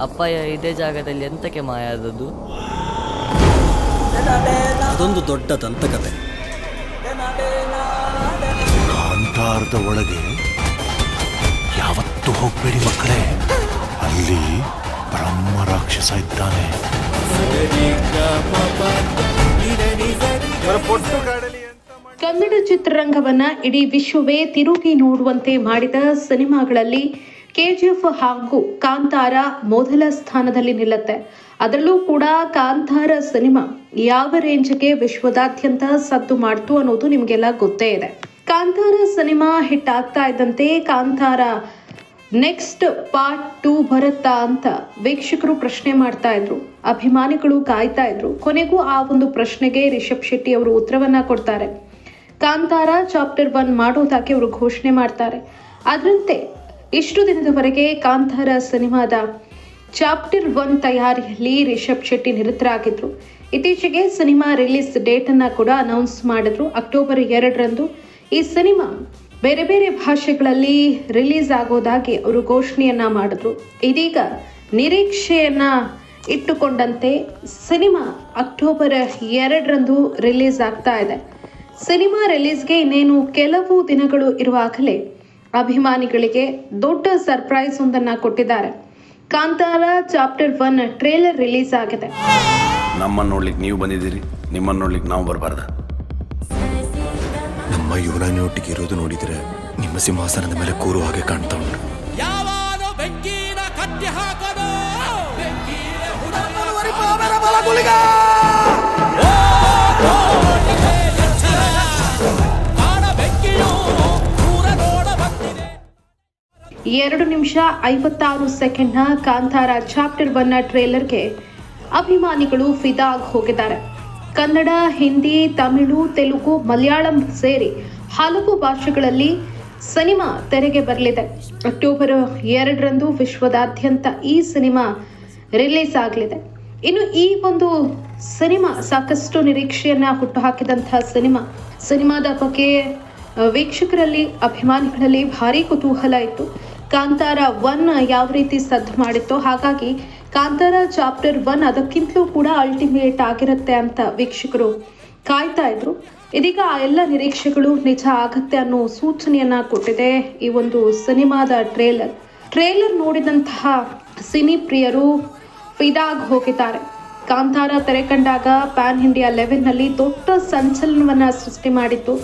ಅಪ್ಪಯ್ಯ ಇದೇ ಜಾಗದಲ್ಲಿ ಎಂತಕ್ಕೆ ಮಾಯ ಆದದ್ದು ಅದೊಂದು ದೊಡ್ಡ ದಂತಕತೆ. ಅಂತಾರದ ಒಳಗೆ ಯಾವತ್ತು ಹೋಗ್ಬೇಡಿ ಮಕ್ಕಳೇ. ಅಲ್ಲಿ ಬ್ರಹ್ಮ ರಾಕ್ಷಸ ಇದ್ದಾನೆ. ಕನ್ನಡ ಚಿತ್ರರಂಗವನ್ನ ಇಡೀ ವಿಶ್ವವೇ ತಿರುಗಿ ನೋಡುವಂತೆ ಮಾಡಿದ ಸಿನಿಮಾಗಳಲ್ಲಿ ಕೆಜಿಎಫ್ ಹಾಗೂ ಕಾಂತಾರ ಮೊದಲ ಸ್ಥಾನದಲ್ಲಿ ನಿಲ್ಲುತ್ತೆ. ಅದರಲ್ಲೂ ಕೂಡ ಕಾಂತಾರ ಸಿನಿಮಾ ಯಾವ ರೇಂಜ್ಗೆ ವಿಶ್ವದಾದ್ಯಂತ ಸದ್ದು ಮಾಡ್ತು ಅನ್ನೋದು ನಿಮಗೆಲ್ಲ ಗೊತ್ತೇ ಇದೆ. ಕಾಂತಾರ ಸಿನಿಮಾ ಹಿಟ್ ಆಗ್ತಾ ಇದ್ದಂತೆ ಕಾಂತಾರ ನೆಕ್ಸ್ಟ್ ಪಾರ್ಟ್ ಟೂ ಬರುತ್ತಾ ಅಂತ ವೀಕ್ಷಕರು ಪ್ರಶ್ನೆ ಮಾಡ್ತಾ ಇದ್ರು. ಅಭಿಮಾನಿಗಳು ಕಾಯ್ತಾ ಇದ್ರು. ಕೊನೆಗೂ ಆ ಒಂದು ಪ್ರಶ್ನೆಗೆ ರಿಷಬ್ ಶೆಟ್ಟಿ ಅವರು ಉತ್ತರವನ್ನ ಕೊಡ್ತಾರೆ. ಕಾಂತಾರ ಚಾಪ್ಟರ್ ಒನ್ ಮಾಡೋದಾಗಿ ಅವರು ಘೋಷಣೆ ಮಾಡ್ತಾರೆ. ಅದರಂತೆ ಇಷ್ಟು ದಿನದವರೆಗೆ ಕಾಂತಾರ ಸಿನಿಮಾದ ಚಾಪ್ಟರ್ ಒನ್ ತಯಾರಿಯಲ್ಲಿ ರಿಷಬ್ ಶೆಟ್ಟಿ ನಿರತರಾಗಿದ್ರು. ಇತ್ತೀಚೆಗೆ ಸಿನಿಮಾ ರಿಲೀಸ್ ಡೇಟ್ ಅನ್ನ ಕೂಡ ಅನೌನ್ಸ್ ಮಾಡಿದ್ರು. ಅಕ್ಟೋಬರ್ ಎರಡರಂದು ಈ ಸಿನಿಮಾ ಬೇರೆ ಬೇರೆ ಭಾಷೆಗಳಲ್ಲಿ ರಿಲೀಸ್ ಆಗೋದಾಗಿ ಅವರು ಘೋಷಣೆಯನ್ನ ಮಾಡಿದ್ರು. ಇದೀಗ ನಿರೀಕ್ಷೆಯನ್ನ ಇಟ್ಟುಕೊಂಡಂತೆ ಸಿನಿಮಾ ಅಕ್ಟೋಬರ್ ಎರಡರಂದು ರಿಲೀಸ್ ಆಗ್ತಾ ಇದೆ. ಸಿನಿಮಾ ರಿಲೀಸ್ಗೆ ಇನ್ನೇನು ಕೆಲವು ದಿನಗಳು ಇರುವಾಗಲೇ ಅಭಿಮಾನಿಗಳಿಗೆ ದೊಡ್ಡ ಸರ್ಪ್ರೈಸ್ ಒಂದನ್ನ ಕೊಟ್ಟಿದ್ದಾರೆ. Kantara chapter one trailer release ಆಗಿದೆ. ನಮ್ಮನ್ನ ನೋಡ್ಲಿಕ್ಕೆ ನೀವು ಬಂದಿದ್ದೀರಿ. ನಿಮ್ಮನ್ನು ನೋಡ್ಲಿಕ್ಕೆ ನಾವು ಬರಬಾರ್ದ. ನಮ್ಮ ಯುವರಾಣಿಯೊಟ್ಟಿಗೆ ಇರೋದು ನೋಡಿದ್ರೆ ನಿಮ್ಮ ಸಿಂಹಾಸನದ ಮೇಲೆ ಕೂರುವ ಹಾಗೆ ಕಾಣ್ತಾ ಉಂಟು. ಬೆಂಕಿನ ಕಟ್ಟಿ ಎರಡು ನಿಮಿಷ ಐವತ್ತಾರು ಸೆಕೆಂಡ್ನ ಕಾಂತಾರ ಚಾಪ್ಟರ್ ಒನ್ನ ಟ್ರೇಲರ್ಗೆ ಅಭಿಮಾನಿಗಳು ಫಿದಾ ಆಗಿ ಹೋಗಿದ್ದಾರೆ. ಕನ್ನಡ, ಹಿಂದಿ, ತಮಿಳು, ತೆಲುಗು, ಮಲಯಾಳಂ ಸೇರಿ ಹಲವು ಭಾಷೆಗಳಲ್ಲಿ ಸಿನಿಮಾ ತೆರೆಗೆ ಬರಲಿದೆ. ಅಕ್ಟೋಬರ್ ಎರಡರಂದು ವಿಶ್ವದಾದ್ಯಂತ ಈ ಸಿನಿಮಾ ರಿಲೀಸ್ ಆಗಲಿದೆ. ಇನ್ನು ಈ ಒಂದು ಸಿನಿಮಾ ಸಾಕಷ್ಟು ನಿರೀಕ್ಷೆಯನ್ನ ಹುಟ್ಟುಹಾಕಿದಂತಹ ಸಿನಿಮಾ, ಸಿನಿಮಾದ ಬಗ್ಗೆ ವೀಕ್ಷಕರಲ್ಲಿ, ಅಭಿಮಾನಿಗಳಲ್ಲಿ ಭಾರಿ ಕುತೂಹಲ ಇತ್ತು. ಕಾಂತಾರ ಒನ್ ಯಾವ ರೀತಿ ಸದ್ದು ಮಾಡಿತ್ತೋ, ಹಾಗಾಗಿ ಕಾಂತಾರ ಚಾಪ್ಟರ್ ಒನ್ ಅದಕ್ಕಿಂತಲೂ ಕೂಡ ಅಲ್ಟಿಮೇಟ್ ಆಗಿರುತ್ತೆ ಅಂತ ವೀಕ್ಷಕರು ಕಾಯ್ತಾ ಇದ್ರು. ಇದೀಗ ಆ ಎಲ್ಲ ನಿರೀಕ್ಷೆಗಳು ನಿಜ ಆಗತ್ತೆ ಅನ್ನೋ ಸೂಚನೆಯನ್ನ ಕೊಟ್ಟಿದೆ ಈ ಒಂದು ಸಿನಿಮಾದ ಟ್ರೇಲರ್ ಟ್ರೇಲರ್ ನೋಡಿದಂತಹ ಸಿನಿ ಪ್ರಿಯರು ಫಿದಾಗ್ ಹೋಗಿದ್ದಾರೆ. ಕಾಂತಾರ ತೆರೆ ಕಂಡಾಗ ಪ್ಯಾನ್ ಇಂಡಿಯಾ ಲೆವೆನ್ನಲ್ಲಿ ದೊಡ್ಡ ಸಂಚಲನವನ್ನ ಸೃಷ್ಟಿ ಮಾಡಿತ್ತು.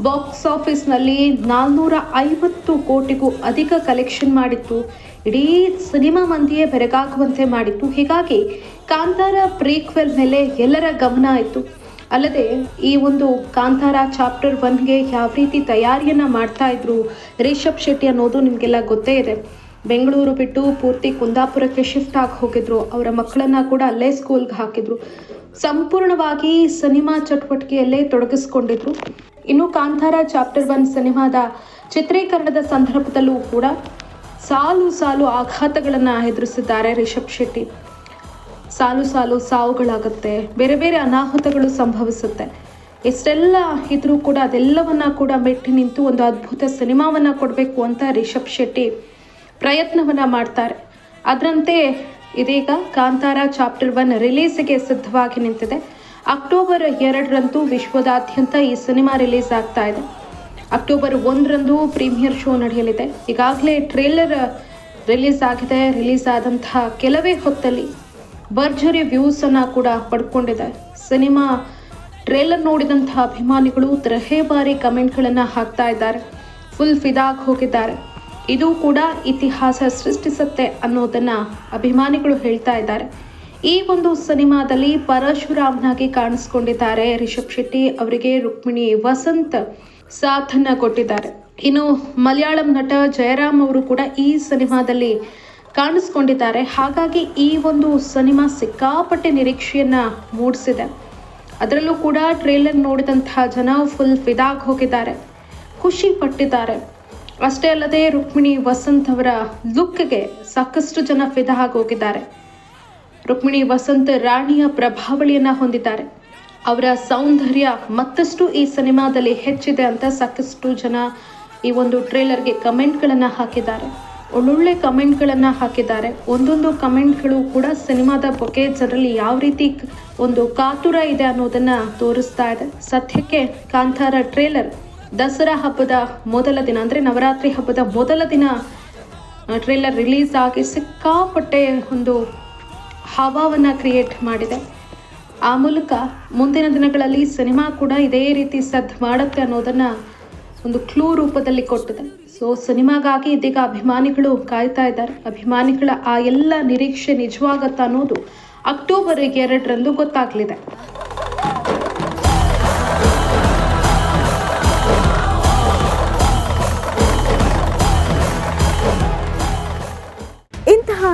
ಬಾಕ್ಸ್ ಆಫೀಸ್ನಲ್ಲಿ ನಾಲ್ನೂರ ಐವತ್ತು ಕೋಟಿಗೂ ಅಧಿಕ ಕಲೆಕ್ಷನ್ ಮಾಡಿತ್ತು. ಇಡೀ ಸಿನಿಮಾ ಮಂದಿಯೇ ಬೆರಗಾಗುವಂತೆ ಮಾಡಿತ್ತು. ಹೀಗಾಗಿ ಕಾಂತಾರ ಪ್ರೀಕ್ವೆಲ್ ಮೇಲೆ ಎಲ್ಲರ ಗಮನ ಆಯಿತು ಅಲ್ಲದೆ ಈ ಒಂದು ಕಾಂತಾರ ಚಾಪ್ಟರ್ ಒನ್ಗೆ ಯಾವ ರೀತಿ ತಯಾರಿಯನ್ನ ಮಾಡ್ತಾ ಇದ್ರು ರಿಷಬ್ ಶೆಟ್ಟಿ ಅನ್ನೋದು ನಿಮಗೆಲ್ಲ ಗೊತ್ತೇ ಇದೆ. ಬೆಂಗಳೂರು ಬಿಟ್ಟು ಪೂರ್ತಿ ಕುಂದಾಪುರಕ್ಕೆ ಶಿಫ್ಟ್ ಆಗಿ ಹೋಗಿದ್ರು. ಅವರ ಮಕ್ಕಳನ್ನ ಕೂಡ ಅಲ್ಲೇ ಸ್ಕೂಲ್ಗೆ ಹಾಕಿದ್ರು. ಸಂಪೂರ್ಣವಾಗಿ ಸಿನಿಮಾ ಚಟುವಟಿಕೆಯಲ್ಲೇ ತೊಡಗಿಸ್ಕೊಂಡಿದ್ರು. ಇನ್ನು ಕಾಂತಾರ ಚಾಪ್ಟರ್ ಒನ್ ಸಿನಿಮಾದ ಚಿತ್ರೀಕರಣದ ಸಂದರ್ಭದಲ್ಲೂ ಕೂಡ ಸಾಲು ಸಾಲು ಆಘಾತಗಳನ್ನು ಎದುರಿಸಿದ್ದಾರೆ ರಿಷಬ್ ಶೆಟ್ಟಿ. ಸಾಲು ಸಾಲು ಸಾವುಗಳಾಗುತ್ತೆ, ಬೇರೆ ಬೇರೆ ಅನಾಹುತಗಳು ಸಂಭವಿಸುತ್ತೆ. ಎಷ್ಟೆಲ್ಲ ಇದ್ರೂ ಕೂಡ ಅದೆಲ್ಲವನ್ನ ಕೂಡ ಮೆಟ್ಟಿ ನಿಂತು ಒಂದು ಅದ್ಭುತ ಸಿನಿಮಾವನ್ನ ಕೊಡಬೇಕು ಅಂತ ರಿಷಬ್ ಶೆಟ್ಟಿ ಪ್ರಯತ್ನವನ್ನ ಮಾಡ್ತಾರೆ. ಅದರಂತೆ ಇದೀಗ ಕಾಂತಾರ ಚಾಪ್ಟರ್ ಒನ್ ರಿಲೀಸಿಗೆ ಸಿದ್ಧವಾಗಿ ನಿಂತಿದೆ. ಅಕ್ಟೋಬರ್ ಎರಡರಂದು ವಿಶ್ವದಾದ್ಯಂತ ಈ ಸಿನಿಮಾ ರಿಲೀಸ್ ಆಗ್ತಾ ಇದೆ. ಅಕ್ಟೋಬರ್ ಒಂದರಂದು ಪ್ರೀಮಿಯರ್ ಶೋ ನಡೆಯಲಿದೆ. ಈಗಾಗಲೇ ಟ್ರೇಲರ್ ರಿಲೀಸ್ ಆಗಿದೆ. ರಿಲೀಸ್ ಆದಂತಹ ಕೆಲವೇ ಹೊತ್ತಲ್ಲಿ ಭರ್ಜರಿ ವ್ಯೂಸ್ ಅನ್ನ ಕೂಡ ಪಡ್ಕೊಂಡಿದೆ. ಸಿನಿಮಾ ಟ್ರೇಲರ್ ನೋಡಿದಂಥ ಅಭಿಮಾನಿಗಳು ಬಾರಿ ಕಮೆಂಟ್ಗಳನ್ನು ಹಾಕ್ತಾ ಇದ್ದಾರೆ. ಫುಲ್ ಫಿದಾಗಿ ಹೋಗಿದ್ದಾರೆ. ಇದು ಕೂಡ ಇತಿಹಾಸ ಸೃಷ್ಟಿಸುತ್ತೆ ಅನ್ನೋದನ್ನು ಅಭಿಮಾನಿಗಳು ಹೇಳ್ತಾ ಇದ್ದಾರೆ. ಈ ಒಂದು ಸಿನಿಮಾದಲ್ಲಿ ಪರಶುರಾಮ್ನಾಗಿ ಕಾಣಿಸ್ಕೊಂಡಿದ್ದಾರೆ. ರಿಷಬ್ ಶೆಟ್ಟಿ ಅವರಿಗೆ ರುಕ್ಮಿಣಿ ವಸಂತ್ ಸಾಥನ್ನ ಕೊಟ್ಟಿದ್ದಾರೆ. ಇನ್ನು ಮಲಯಾಳಂ ನಟ ಜಯರಾಮ್ ಅವರು ಕೂಡ ಈ ಸಿನಿಮಾದಲ್ಲಿ ಕಾಣಿಸ್ಕೊಂಡಿದ್ದಾರೆ. ಹಾಗಾಗಿ ಈ ಒಂದು ಸಿನಿಮಾ ಸಿಕ್ಕಾಪಟ್ಟೆ ನಿರೀಕ್ಷೆಯನ್ನ ಮೂಡಿಸಿದೆ. ಅದರಲ್ಲೂ ಕೂಡ ಟ್ರೇಲರ್ ನೋಡಿದಂತಹ ಜನ ಫುಲ್ ಫಿದಾಗ್ ಹೋಗಿದ್ದಾರೆ. ಖುಷಿ ಪಟ್ಟಿದ್ದಾರೆ. ಅಷ್ಟೇ ಅಲ್ಲದೆ ರುಕ್ಮಿಣಿ ವಸಂತ್ ಅವರ ಲುಕ್ಗೆ ಸಾಕಷ್ಟು ಜನ ಫಿದಾ ಹೋಗಿದ್ದಾರೆ. ರುಕ್ಮಿಣಿ ವಸಂತ ರಾಣಿಯ ಪ್ರಭಾವಳಿಯನ್ನ ಹೊಂದಿದ್ದಾರೆ. ಅವರ ಸೌಂದರ್ಯ ಮತ್ತಷ್ಟು ಈ ಸಿನಿಮಾದಲ್ಲಿ ಹೆಚ್ಚಿದೆ ಅಂತ ಸಾಕಷ್ಟು ಜನ ಈ ಒಂದು ಟ್ರೇಲರ್ಗೆ ಕಮೆಂಟ್ಗಳನ್ನು ಹಾಕಿದ್ದಾರೆ. ಒಳ್ಳೊಳ್ಳೆ ಕಮೆಂಟ್ಗಳನ್ನು ಹಾಕಿದ್ದಾರೆ. ಒಂದೊಂದು ಕಮೆಂಟ್ಗಳು ಕೂಡ ಸಿನಿಮಾದ ಬಗ್ಗೆ ಜನರಲ್ಲಿ ಯಾವ ರೀತಿ ಒಂದು ಕಾತುರ ಇದೆ ಅನ್ನೋದನ್ನ ತೋರಿಸ್ತಾ ಇದೆ. ಸದ್ಯಕ್ಕೆ ಕಾಂತಾರ ಟ್ರೇಲರ್ ದಸರಾ ಹಬ್ಬದ ಮೊದಲ ದಿನ, ಅಂದರೆ ನವರಾತ್ರಿ ಹಬ್ಬದ ಮೊದಲ ದಿನ ಟ್ರೇಲರ್ ರಿಲೀಸ್ ಆಗಿ ಸಿಕ್ಕಾಪಟ್ಟೆ ಒಂದು ಹವಾವನ್ನು ಕ್ರಿಯೇಟ್ ಮಾಡಿದೆ. ಆ ಮೂಲಕ ಮುಂದಿನ ದಿನಗಳಲ್ಲಿ ಸಿನಿಮಾ ಕೂಡ ಇದೇ ರೀತಿ ಸದ್ ಮಾಡುತ್ತೆ ಅನ್ನೋದನ್ನು ಒಂದು ಕ್ಲೂ ರೂಪದಲ್ಲಿ ಕೊಟ್ಟಿದೆ. ಸೊ ಸಿನಿಮಾಗಾಗಿ ಇದೀಗ ಅಭಿಮಾನಿಗಳು ಕಾಯ್ತಾ ಇದ್ದಾರೆ. ಅಭಿಮಾನಿಗಳ ಆ ಎಲ್ಲ ನಿರೀಕ್ಷೆ ನಿಜವಾಗತ್ತಾ ಅನ್ನೋದು ಅಕ್ಟೋಬರ್ ಎರಡರಂದು ಗೊತ್ತಾಗಲಿದೆ.